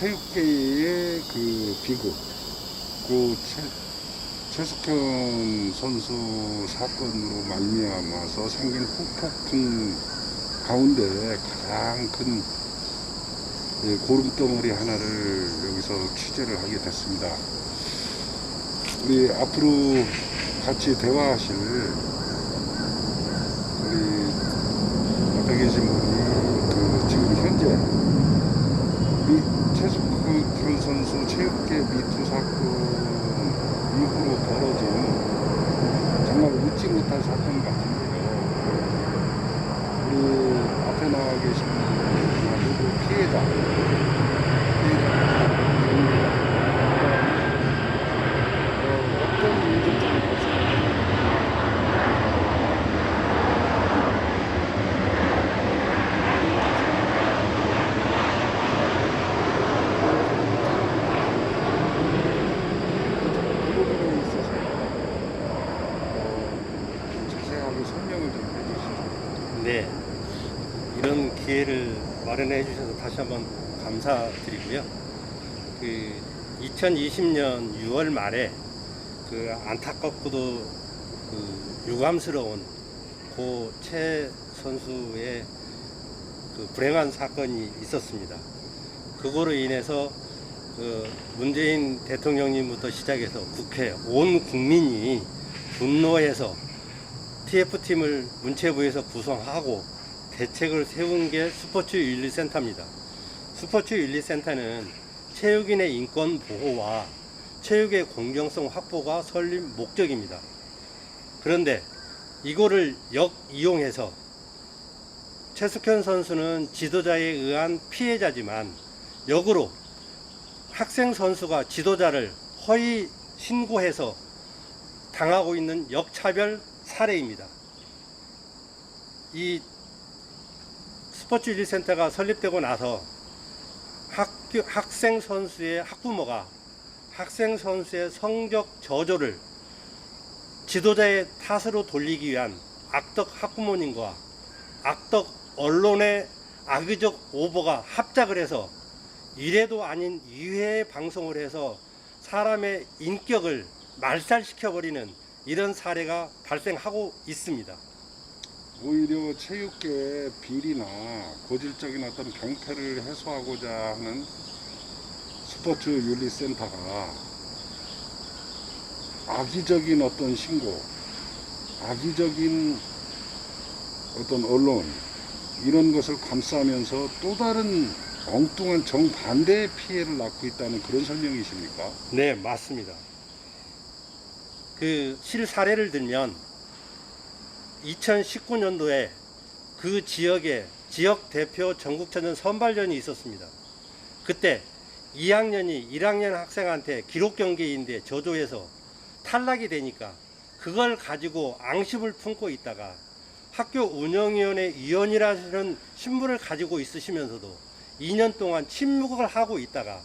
체육계의 그 비극, 그 최, 최숙현 선수 사건으로 말미암아서 생긴 후폭풍 가운데 가장 큰 예, 고름덩어리 하나를 여기서 취재를 하게 됐습니다. 우리 앞으로 같이 대화하실 우리 앞에 계신 분이 그 지금 현재 미, 최숙현 선수 체육계 미투 사건 이후로 벌어진 정말 웃지 못할 사건 같은데요. 우리 앞에 나와 계신 분이 모두 피해자. 피해자. 어, 어떤 문제점이 발생했는지 그 부분에 있어서 어, 좀 자세하게 설명을 좀 해주시죠. 네. 이런 기회를 마련해 주셔서 다시 한번 감사드리고요. 그 2020년 6월 말에 그 안타깝고도 그 유감스러운 고 최 선수의 그 불행한 사건이 있었습니다. 그거로 인해서 그 문재인 대통령님부터 시작해서 국회 온 국민이 분노해서 TF팀을 문체부에서 구성하고 대책을 세운 게 스포츠 윤리센터입니다. 스포츠 윤리센터는 체육인의 인권 보호와 체육의 공정성 확보가 설립 목적입니다. 그런데 이거를 역이용해서 최숙현 선수는 지도자에 의한 피해자지만 역으로 학생 선수가 지도자를 허위 신고해서 당하고 있는 역차별 사례입니다. 이 스포츠 윤리센터가 설립되고 나서 학교, 학생 선수의 학부모가 학생 선수의 성적 저조를 지도자의 탓으로 돌리기 위한 악덕 학부모님과 악덕 언론의 악의적 오보가 합작을 해서 이래도 아닌 이회의 방송을 해서 사람의 인격을 말살시켜버리는 이런 사례가 발생하고 있습니다. 오히려 체육계 비리나 고질적인 어떤 병폐를 해소하고자 하는 스포츠 윤리센터가 악의적인 어떤 신고, 악의적인 어떤 언론, 이런 것을 감싸면서 또 다른 엉뚱한 정반대의 피해를 낳고 있다는 그런 설명이십니까? 네, 맞습니다. 그 실사례를 들면 2019년도에 그 지역에 지역 대표 전국체전 선발전이 있었습니다. 그때 2학년이 1학년 학생한테 기록 경기인데 저조해서 탈락이 되니까 그걸 가지고 앙심을 품고 있다가 학교 운영위원회 위원이라는 신분을 가지고 있으시면서도 2년 동안 침묵을 하고 있다가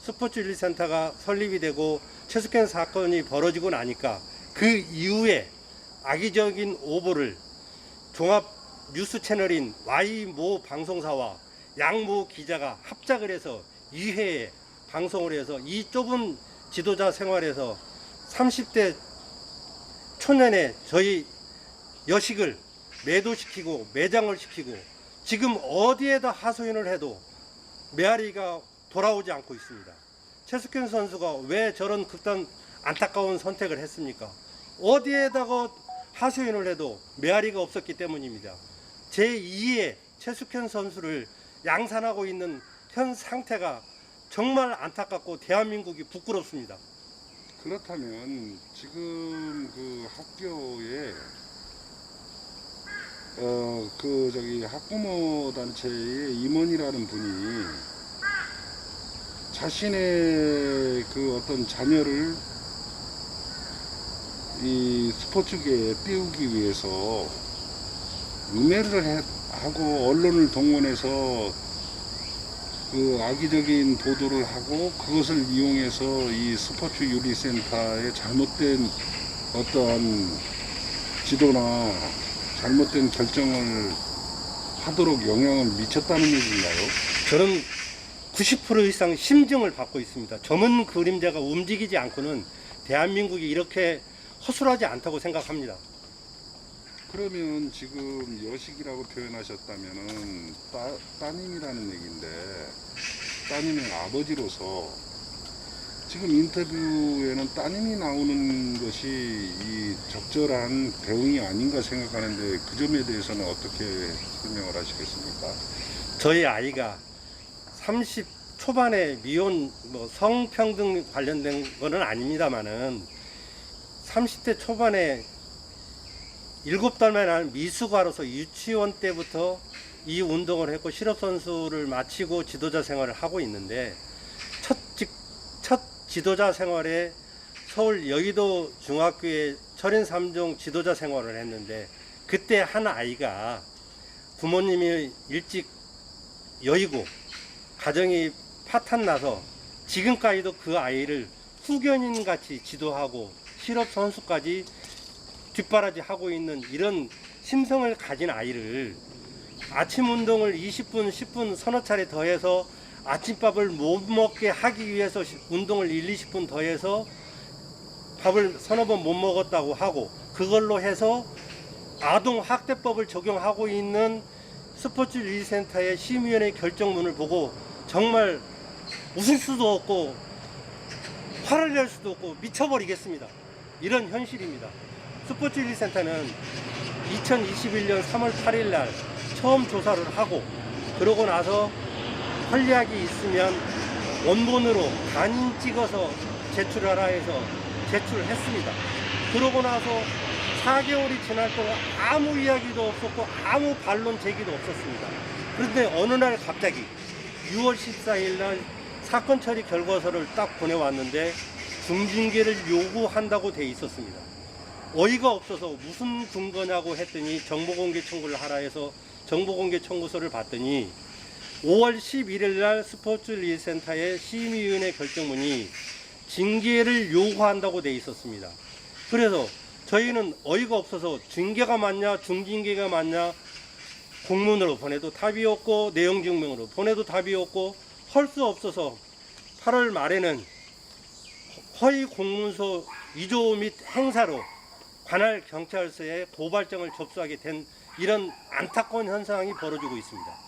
스포츠 윤리센터가 설립이 되고 최숙현 사건이 벌어지고 나니까 그 이후에 악의적인 오보를 종합 뉴스 채널인 Y모 방송사와 양모 기자가 합작을 해서 2회에 방송을 해서 이 좁은 지도자 생활에서 30대 초년에 저희 여식을 매도시키고 매장을 시키고 지금 어디에다 하소연을 해도 메아리가 돌아오지 않고 있습니다. 최숙현 선수가 왜 저런 극단 안타까운 선택을 했습니까? 어디에다가 하소연을 해도 메아리가 없었기 때문입니다. 제2의 최숙현 선수를 양산하고 있는 현 상태가 정말 안타깝고 대한민국이 부끄럽습니다. 그렇다면 지금 그 학교에 어 그 저기 학부모 단체의 임원이라는 분이 자신의 그 어떤 자녀를 이 스포츠계에 띄우기 위해서 음해를 해- 하고 언론을 동원해서 그 악의적인 보도를 하고 그것을 이용해서 이 스포츠 유리센터의 잘못된 어떠한 지도나 잘못된 결정을 하도록 영향을 미쳤다는 얘기인가요? 저는 90% 이상 심증을 받고 있습니다. 점은 그림자가 움직이지 않고는 대한민국이 이렇게 허술하지 않다고 생각합니다. 그러면 지금 여식이라고 표현하셨다면은 따, 따님이라는 얘기인데 따님의 아버지로서 지금 인터뷰에는 따님이 나오는 것이 이 적절한 대응이 아닌가 생각하는데 그 점에 대해서는 어떻게 설명을 하시겠습니까? 저희 아이가 30 초반에 미혼 뭐 성평등 관련된 거는 아닙니다만은 30대 초반에 7달만 한 미숙아로서 유치원 때부터 이 운동을 했고 실업 선수를 마치고 지도자 생활을 하고 있는데 첫, 직, 첫 지도자 생활에 서울 여의도 중학교에 철인 3종 지도자 생활을 했는데 그때 한 아이가 부모님이 일찍 여의고 가정이 파탄 나서 지금까지도 그 아이를 후견인 같이 지도하고 실업 선수까지 뒷바라지 하고 있는 이런 심성을 가진 아이를 아침 운동을 20분, 10분 서너 차례 더해서 아침밥을 못 먹게 하기 위해서 시- 운동을 1, 20분 더해서 밥을 서너 번 못 먹었다고 하고 그걸로 해서 아동 학대법을 적용하고 있는 스포츠 리센터의 심의위원회 결정문을 보고 정말 웃을 수도 없고 화를 낼 수도 없고 미쳐버리겠습니다. 이런 현실입니다. 스포츠 리센터는 2021년 3월 8일 날 처음 조사를 하고 그러고 나서 헐리학이 있으면 원본으로 간인 찍어서 제출하라 해서 제출했습니다. 그러고 나서 4개월이 지날 동안 아무 이야기도 없었고 아무 반론 제기도 없었습니다. 그런데 어느 날 갑자기 6월 14일 날 사건 처리 결과서를 딱 보내왔는데 중징계를 요구한다고 돼 있었습니다. 어이가 없어서 무슨 근거냐고 했더니 정보공개 청구를 하라 해서 정보공개 청구서를 봤더니 5월 11일 날 스포츠 리센터의 심의위원회 결정문이 징계를 요구한다고 돼 있었습니다. 그래서 저희는 어이가 없어서 징계가 맞냐 중징계가 맞냐 공문으로 보내도 답이 없고 내용 증명으로 보내도 답이 없고 할 수 없어서 8월 말에는 허위 공문서 위조 및 행사로 관할 경찰서에 고발장을 접수하게 된 이런 안타까운 현상이 벌어지고 있습니다.